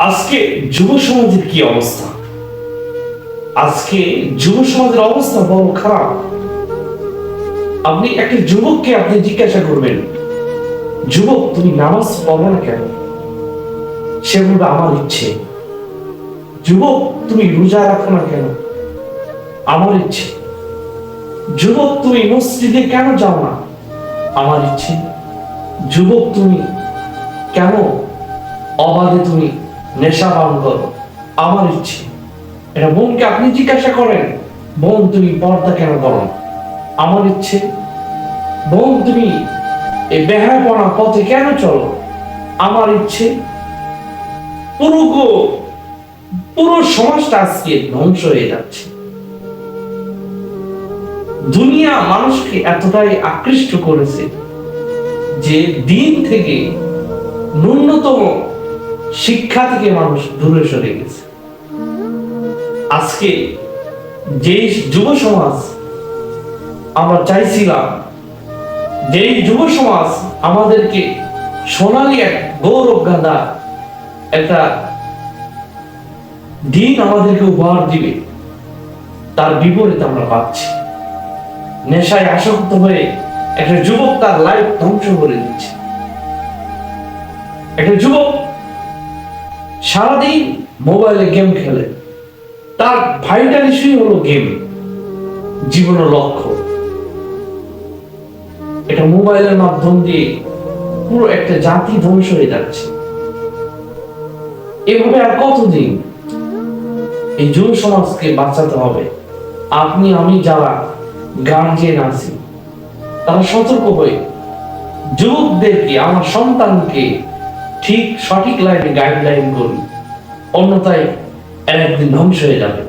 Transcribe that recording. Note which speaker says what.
Speaker 1: আজকে যুব সমাজের কি অবস্থা? আজকে যুব সমাজের অবস্থা বড় খারাপ। আপনি একটা যুবককে আপনি জিজ্ঞাসা করবেন, যুবক, তুমি নামাজ পড়ো না কেন? সে বলবে, আমার ইচ্ছে। যুবক, তুমি রোজা রাখো না কেন? আমার ইচ্ছে। যুবক, তুমি মসজিদে কেন যাও না? আমার ইচ্ছে। যুবক, তুমি কেন? অবাধে তুমি নেশা পান করো। আমার ইচ্ছে। এটা বোনকে আপনি জিজ্ঞাসা করেন, বোন, তুমি পর্দা কেন করো? আমার ইচ্ছে, বোন, তুমি এই বেহায়পনা পথে কেন চলো? আমার ইচ্ছে, পুরো পুরো সমাজটা আজকে ধ্বংস হয়ে যাচ্ছে। দুনিয়া মানুষকে এতটাই আকৃষ্ট করেছে যে দিন থেকে ন্যূনতম শিক্ষা থেকে মানুষ দূরে সরে গেছে। আজকে যে যুব সমাজ আমরা চাইছিলাম যে যুব সমাজ আমাদেরকে সোনালী এক গৌরব গাঁদা একটা দিন আমাদেরকে উপহার দিবে, তার বিপরীত আমরা পাচ্ছি নেশায় আসক্ত হয়ে একটা যুবক তার লাইফ ধ্বংস করে দিচ্ছে। একটা যুবক সারাদিন মোবাইলে গেম খেলে। তার ভাইটাল ইস্যুই হলো গেম। জীবনের লক্ষ্য। এটা মোবাইলের মাধ্যম দিয়ে পুরো একটা জাতি ধ্বংস হয়ে যাচ্ছে। এভাবে আর কতদিন এই যুব সমাজকে বাঁচাতে হবে? আপনি, আমি যারা গান গার্জিয়ান আছি, তারা সতর্ক হয়ে যুবকদেরকে, আমার সন্তানকে ঠিক সঠিক লাইনে গাইডলাইন করি অন্যথায় একদিন ধ্বংস হয়ে যাবে।